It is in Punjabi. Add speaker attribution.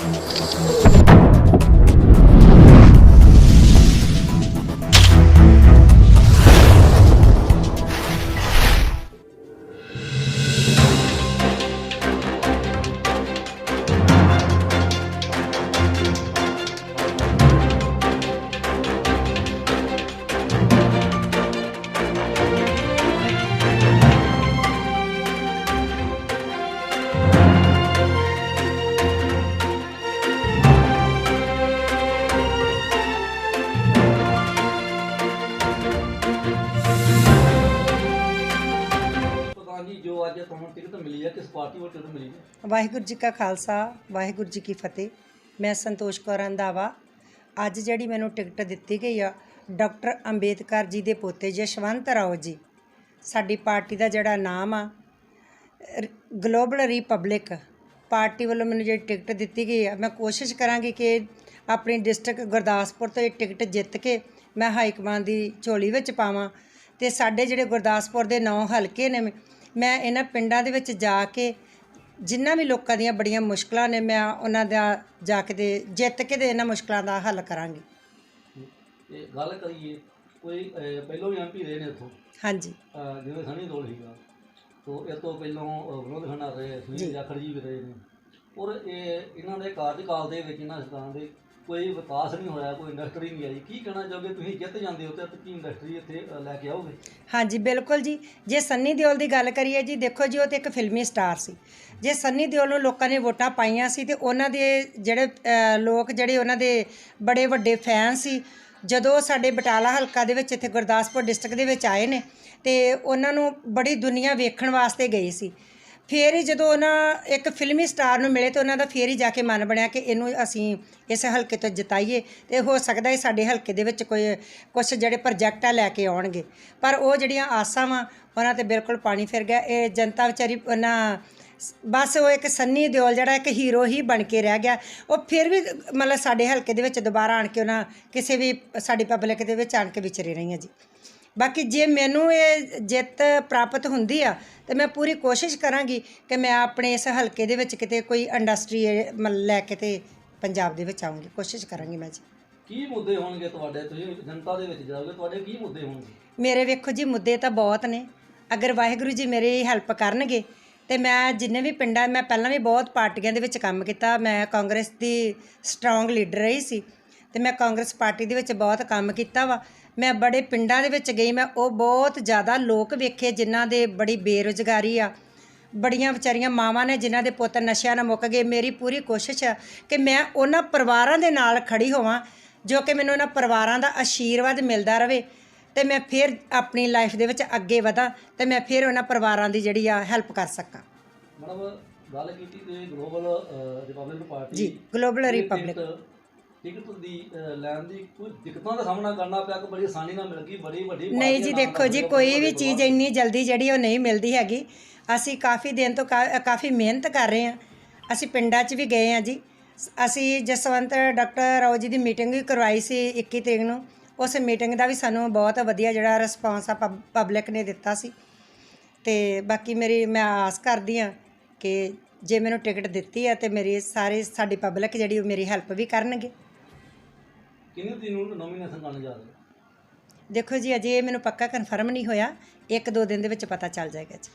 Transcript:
Speaker 1: Thank you. ਅੱਜ ਤੁਹਾਨੂੰ ਟਿਕਟ ਮਿਲੀ ਹੈ ਕਿਸ ਪਾਰਟੀ ਵੱਲੋਂ ਟਿਕਟ ਮਿਲੀ ਹੈ
Speaker 2: ਵਾਹਿਗੁਰੂ ਜੀ ਕਾ ਖਾਲਸਾ, ਵਾਹਿਗੁਰੂ ਜੀ ਕੀ ਫਤਿਹ। ਮੈਂ ਸੰਤੋਸ਼ ਕੌਰ ਰੰਧਾਵਾ। ਅੱਜ ਜਿਹੜੀ ਮੈਨੂੰ ਟਿਕਟ ਦਿੱਤੀ ਗਈ ਆ, ਡਾਕਟਰ ਅੰਬੇਦਕਰ ਜੀ ਦੇ ਪੋਤੇ ਜਸ਼ਵੰਤ ਰਾਓ ਜੀ, ਸਾਡੀ ਪਾਰਟੀ ਦਾ ਜਿਹੜਾ ਨਾਮ ਆ ਗਲੋਬਲ ਰਿਪਬਲਿਕ, ਪਾਰਟੀ ਵੱਲੋਂ ਮੈਨੂੰ ਜਿਹੜੀ ਟਿਕਟ ਦਿੱਤੀ ਗਈ ਆ, ਮੈਂ ਕੋਸ਼ਿਸ਼ ਕਰਾਂਗੀ ਕਿ ਆਪਣੀ ਡਿਸਟ੍ਰਿਕਟ ਗੁਰਦਾਸਪੁਰ ਤੋਂ ਇਹ ਟਿਕਟ ਜਿੱਤ ਕੇ ਮੈਂ ਹਾਈ ਕਮਾਂਡ ਦੀ ਝੋਲੀ ਵਿੱਚ ਪਾਵਾਂ। ਤੇ ਸਾਡੇ ਜਿਹੜੇ ਗੁਰਦਾਸਪੁਰ ਦੇ ਨੌ ਹਲਕੇ ਨੇ ਮੈਂ ਇਹਨਾਂ ਪਿੰਡਾਂ ਦੇ ਵਿੱਚ ਜਾ ਕੇ ਜਿਨ੍ਹਾਂ ਵੀ ਲੋਕਾਂ ਦੀਆਂ ਬੜੀਆਂ ਮੁਸ਼ਕਲਾਂ ਨੇ ਮੈਂ ਉਹਨਾਂ ਦਾ ਜਾ ਕੇ ਤੇ ਜਿੱਤ ਕੇ ਤੇ ਇਹਨਾਂ ਮੁਸ਼ਕਲਾਂ ਦਾ ਹੱਲ ਕਰਾਂਗੀ।
Speaker 1: ਤੇ ਗੱਲ ਕਰੀਏ ਕੋਈ ਪਹਿਲੋਂ ਵੀ ਐਮਪੀ ਰਹੇ ਨੇ ਇੱਥੋਂ?
Speaker 2: ਹਾਂਜੀ।
Speaker 1: ਜਿਵੇਂ ਸਣੀ ਦੋਲ ਸੀਗਾ ਤੋਂ ਇਹ ਤੋਂ ਪਹਿਲੋਂ ਵਿਨੋਦ ਖੰਨਾ ਰਹੇ ਸੁਨੀਲ ਜਾਖੜ ਜੀ ਵੀ ਰਹੇ ਨੇ। ਔਰ ਇਹ ਇਹਨਾਂ ਦੇ ਕਾਰਜਕਾਲ ਦੇ ਵਿੱਚ ਇਹਨਾਂ ਸਥਾਨਾਂ ਦੇ ਕੋਈ ਵਿਕਾਸ ਨਹੀਂ ਹੋਇਆ ਕੋਈ ਇੰਡਸਟਰੀ ਨਹੀਂ ਆਈ। ਕੀ ਕਹਿਣਾ ਚਾਹੋਗੇ? ਤੁਸੀਂ ਜਿੱਤ ਜਾਂਦੇ ਹੋ ਤੇ ਕੀ ਇੰਡਸਟਰੀ ਇੱਥੇ ਅਹ, ਲੈ ਕੇ ਆਓਗੇ?
Speaker 2: ਹਾਂਜੀ ਬਿਲਕੁਲ ਜੀ। ਜੇ ਸੰਨੀ ਦਿਓਲ ਦੀ ਗੱਲ ਕਰੀਏ ਜੀ ਦੇਖੋ ਜੀ ਉਹ ਤੇ ਇੱਕ ਫਿਲਮੀ ਸਟਾਰ ਸੀ। ਜੇ ਸੰਨੀ ਦਿਓਲ ਨੂੰ ਲੋਕਾਂ ਨੇ ਵੋਟਾਂ ਪਾਈਆਂ ਸੀ ਤੇ ਉਹਨਾਂ ਦੇ ਜਿਹੜੇ ਅ, ਲੋਕ ਜਿਹੜੇ ਉਹਨਾਂ ਦੇ ਬੜੇ ਵੱਡੇ ਫੈਨ ਸੀ ਜਦੋਂ ਸਾਡੇ ਬਟਾਲਾ ਹਲਕਾ ਦੇ ਵਿੱਚ ਇੱਥੇ ਗੁਰਦਾਸਪੁਰ ਡਿਸਟ੍ਰਿਕਟ ਦੇ ਵਿੱਚ ਆਏ ਨੇ ਤੇ ਉਹਨਾਂ ਨੂੰ ਬੜੀ ਦੁਨੀਆ ਵੇਖਣ ਵਾਸਤੇ ਗਈ ਸੀ। ਫਿਰ ਹੀ ਜਦੋਂ ਉਹਨਾਂ ਇੱਕ ਫਿਲਮੀ ਸਟਾਰ ਨੂੰ ਮਿਲੇ ਤਾਂ ਉਹਨਾਂ ਦਾ ਫਿਰ ਹੀ ਜਾ ਕੇ ਮਨ ਬਣਿਆ ਕਿ ਇਹਨੂੰ ਅਸੀਂ ਇਸ ਹਲਕੇ ਤੋਂ ਜਿਤਾਈਏ ਤੇ ਹੋ ਸਕਦਾ ਹੈ ਸਾਡੇ ਹਲਕੇ ਦੇ ਵਿੱਚ ਕੋਈ ਕੁਝ ਜਿਹੜੇ ਪ੍ਰੋਜੈਕਟ ਆ ਲੈ ਕੇ ਆਉਣਗੇ। ਪਰ ਉਹ ਜਿਹੜੀਆਂ ਆਸਾਂ ਵਾ, ਉਹਨਾਂ ਤੇ ਬਿਲਕੁਲ ਪਾਣੀ ਫਿਰ ਗਿਆ। ਇਹ ਜਨਤਾ ਵਿਚਾਰੀ ਉਹਨਾਂ ਬਸ ਉਹ ਇੱਕ ਸੰਨੀ ਦਿਓਲ ਜਿਹੜਾ ਇੱਕ ਹੀਰੋ ਹੀ ਬਣ ਕੇ ਰਹਿ ਗਿਆ। ਉਹ ਫਿਰ ਵੀ ਮਤਲਬ ਸਾਡੇ ਹਲਕੇ ਦੇ ਵਿੱਚ ਦੁਬਾਰਾ ਆਣ ਕੇ ਉਹਨਾਂ ਕਿਸੇ ਵੀ ਸਾਡੀ ਪਬਲਿਕ ਦੇ ਵਿੱਚ ਆਣ ਕੇ ਵਿਚਰੇ ਰਹੀਆਂ ਜੀ। ਬਾਕੀ ਜੇ ਮੈਨੂੰ ਇਹ ਜਿੱਤ ਪ੍ਰਾਪਤ ਹੁੰਦੀ ਆ ਤੇ ਮੈਂ ਪੂਰੀ ਕੋਸ਼ਿਸ਼ ਕਰਾਂਗੀ ਕਿ ਮੈਂ ਆਪਣੇ ਇਸ ਹਲਕੇ ਦੇ ਵਿੱਚ ਕਿਤੇ ਕੋਈ ਇੰਡਸਟਰੀ ਲੈ ਕੇ ਤੇ ਪੰਜਾਬ ਦੇ ਵਿੱਚ ਆਉਂਗੀ ਕੋਸ਼ਿਸ਼ ਕਰਾਂਗੀ ਮੈਂ ਜੀ।
Speaker 1: ਕੀ ਮੁੱਦੇ ਹੋਣਗੇ ਤੁਹਾਡੇ ਤੁਸੀਂ ਜਨਤਾ ਦੇ ਵਿੱਚ ਜਾਓਗੇ ਤੁਹਾਡੇ ਕੀ ਮੁੱਦੇ ਹੋਣਗੇ?
Speaker 2: ਮੇਰੇ ਵੇਖੋ ਜੀ ਮੁੱਦੇ ਤਾਂ ਬਹੁਤ ਨੇ। ਅਗਰ ਵਾਹਿਗੁਰੂ ਜੀ ਮੇਰੀ ਹੈਲਪ ਕਰਨਗੇ ਤੇ ਮੈਂ ਜਿੰਨੇ ਵੀ ਪਿੰਡਾਂ ਮੈਂ ਪਹਿਲਾਂ ਵੀ ਬਹੁਤ ਪਾਰਟੀਆਂ ਦੇ ਵਿੱਚ ਕੰਮ ਕੀਤਾ। ਮੈਂ ਕਾਂਗਰਸ ਦੀ ਸਟਰੋਂਗ ਲੀਡਰ ਰਹੀ ਸੀ। ਤੇ ਮੈਂ ਕਾਂਗਰਸ ਪਾਰਟੀ ਦੇ ਵਿੱਚ ਬਹੁਤ ਕੰਮ ਕੀਤਾ ਵਾ। ਮੈਂ ਬੜੇ ਪਿੰਡਾਂ ਦੇ ਵਿੱਚ ਗਈ ਮੈਂ ਉਹ ਬਹੁਤ ਜ਼ਿਆਦਾ ਲੋਕ ਵੇਖੇ ਜਿਨ੍ਹਾਂ ਦੇ ਬੜੀ ਬੇਰੁਜ਼ਗਾਰੀ ਆ। ਬੜੀਆਂ ਵਿਚਾਰੀਆਂ ਮਾਵਾਂ ਨੇ ਜਿਨ੍ਹਾਂ ਦੇ ਪੁੱਤ ਨਸ਼ਿਆਂ ਨਾਲ ਮੁੱਕ ਗਏ। ਮੇਰੀ ਪੂਰੀ ਕੋਸ਼ਿਸ਼ ਆ ਕਿ ਮੈਂ ਉਹਨਾਂ ਪਰਿਵਾਰਾਂ ਦੇ ਨਾਲ ਖੜੀ ਹੋਵਾਂ ਜੋ ਕਿ ਮੈਨੂੰ ਉਹਨਾਂ ਪਰਿਵਾਰਾਂ ਦਾ ਆਸ਼ੀਰਵਾਦ ਮਿਲਦਾ ਰਵੇ ਤੇ ਮੈਂ ਫਿਰ ਆਪਣੀ ਲਾਈਫ ਦੇ ਵਿੱਚ ਅੱਗੇ ਵਧਾਂ ਤੇ ਮੈਂ ਫਿਰ ਉਹਨਾਂ ਪਰਿਵਾਰਾਂ ਦੀ ਜਿਹੜੀ ਆ ਹੈਲਪ ਕਰ ਸਕਾਂ।
Speaker 1: ਮਤਲਬ ਗੱਲ ਕੀਤੀ ਤੇ global republic party
Speaker 2: ji global republic
Speaker 1: ticket- ਦੀ ਅਹ, ਲੈਣ ਦੀ ਕੋਈ ਦਿੱਕਤਾਂ ਦਾ ਸਾਹਮਣਾ ਕਰਨਾ ਪਿਆ ਕਿ ਬੜੀ ਆਸਾਨੀ ਨਾਲ ਮਿਲ ਗਈ ਬੜੀ ਵੱਡੀ
Speaker 2: ਨਹੀਂ ਜੀ ਦੇਖੋ ਜੀ ਕੋਈ ਵੀ ਚੀਜ਼ ਇੰਨੀ ਜਲਦੀ ਜਿਹੜੀ ਉਹ ਨਹੀਂ ਮਿਲਦੀ ਹੈਗੀ। ਅਸੀਂ ਕਾਫੀ ਦਿਨ ਤੋਂ ਕਾ- ਕਾਫੀ ਮਿਹਨਤ ਕਰ ਰਹੇ ਹਾਂ। ਅਸੀਂ ਪਿੰਡਾਂ 'ਚ ਵੀ ਗਏ ਹਾਂ ਜੀ। ਸ- ਅਸੀਂ ਜਸਵੰਤ ਡਾਕਟਰ ਰਾਓ ਜੀ ਦੀ ਮੀਟਿੰਗ ਵੀ ਕਰਵਾਈ ਸੀ 21 ਤਰੀਕ ਨੂੰ। ਉਸ ਮੀਟਿੰਗ ਦਾ ਵੀ ਸਾਨੂੰ ਬਹੁਤ ਵਧੀਆ ਜਿਹੜਾ ਰਿਸਪਾਂਸ ਆ ਪਬਲਿਕ ਨੇ ਦਿੱਤਾ ਸੀ। ਤੇ ਬਾਕੀ ਮੇਰੀ ਮੈਂ ਆਸ ਕਰਦੀ ਹਾਂ ਕਿ ਜੇ ਮੈਨੂੰ ਟਿਕਟ ਦਿੱਤੀ ਆ ਤੇ ਮੇਰੀ ਸਾਰੇ ਸਾਡੀ ਪਬਲਿਕ ਜਿਹੜੀ ਉਹ ਮੇਰੀ ਹੈਲਪ ਵੀ ਕਰਨਗੇ।
Speaker 1: ਕਿੰਨੀ ਦਿਨ ਨੂੰ ਨੋਮੀਨੇਸ਼ਨ ਕਰਨ ਜਾ ਰਹੇ
Speaker 2: ਦੇਖੋ ਜੀ, ਅਜੇ ਇਹ ਮੈਨੂੰ ਪੱਕਾ ਕਨਫਰਮ ਨਹੀਂ ਹੋਇਆ। ਇੱਕ ਦੋ ਦਿਨ ਦੇ ਵਿੱਚ ਪਤਾ ਚੱਲ ਜਾਏਗਾ ਜੀ।